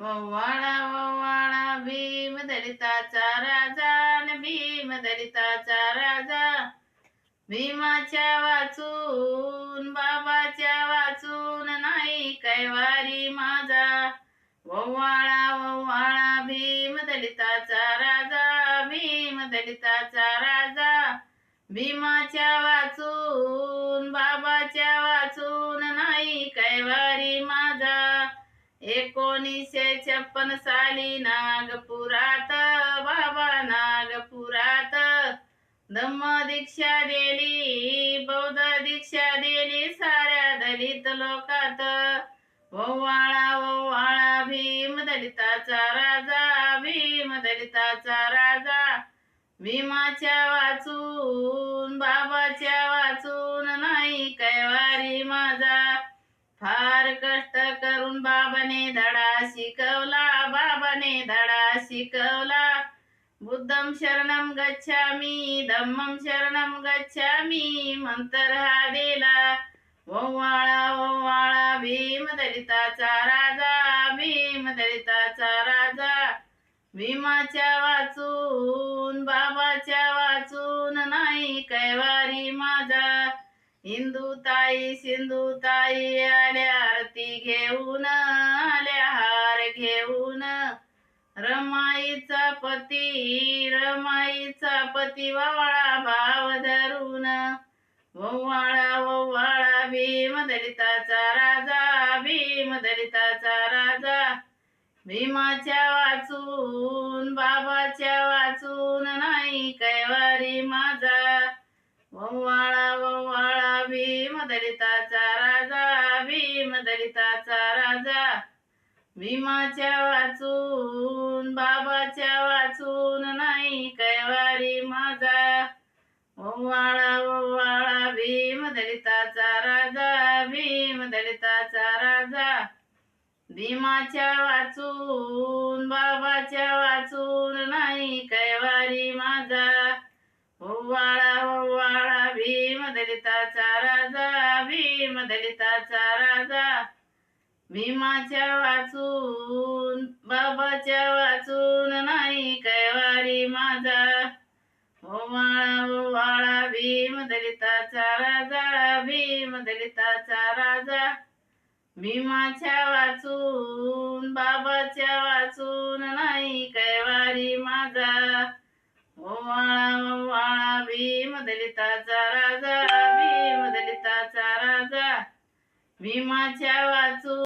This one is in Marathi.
वव्वाळा वव्वाळा भीम दलिताचा राजा न भीम दलिताचा राजा. भीमाच्या वाचून बाबाच्या वाचून नाही कैवारी माझा. वव्वाळा वव्वाळा भीम दलिताचा राजा भीम दलिताचा राजा. भीमाच्या वाचून बाबाच्या वाचून नाही कैवारी मा एकोणीसशे छप्पन साली नागपुरात बाबा नागपुरात. धम्म दीक्षा दिली बौद्ध दीक्षा दिली साऱ्या दलित लोकात. ओवाळा ओवाळा भीम दलिताचा राजा भीम दलिताचा राजा. भीमाच्या वाचून बाबाच्या शिकवला बाबाने धडा शिकवला. बुद्धम शरणम गच्छामी धम्मम शरणम गच्छामी मंत्र हा दिला. ओवाळा ओवाळा भीम दलिताचा राजा भीम दलिताचा राजा. भीमाच्या वाचून बाबाच्या वाचून नाही कैवारी माझा. हिंदू ताई सिंधू ताई आल्या आरती घेऊन घेऊन रमाईचा पती रमाईचा पती ववाळा भाव धरून. वव्वाळा वव्वाळा भीम दलिताचा राजा भीम दलिताचा राजा. भीमाच्या वाचून बाबाच्या वाचून नाही कैवारी माझा. वव्वाळा वव्वाळा भीम दलिताचा राजा भीम दलिताचा राजा. भीमाच्या वाचून बाबाच्या वाचून नाही कैवारी माझा. ओवाळा ओवाळा भीम दलिताचा राजा भीम दलिताचा राजा. भीमाच्या वाचून बाबाच्या वाचून नाही कैवारी माझा. ओवाळा ओवाळा भीम दलिताचा राजा भीम दलिताचा राजा. भीमाच्या वाचून बाबाच्या वाचून नाही कैवारी माझा. ओवाळा ओवाळा भीम दलिताचा राजा भीम दलिताचा राजा. भीमाच्या वाचून बाबाच्या वाचून नाही कैवारी माझा. ओवाळा ओवाळा भीम दलिताचा राजा भीम दलिताचा राजा. भीमाच्या वाचून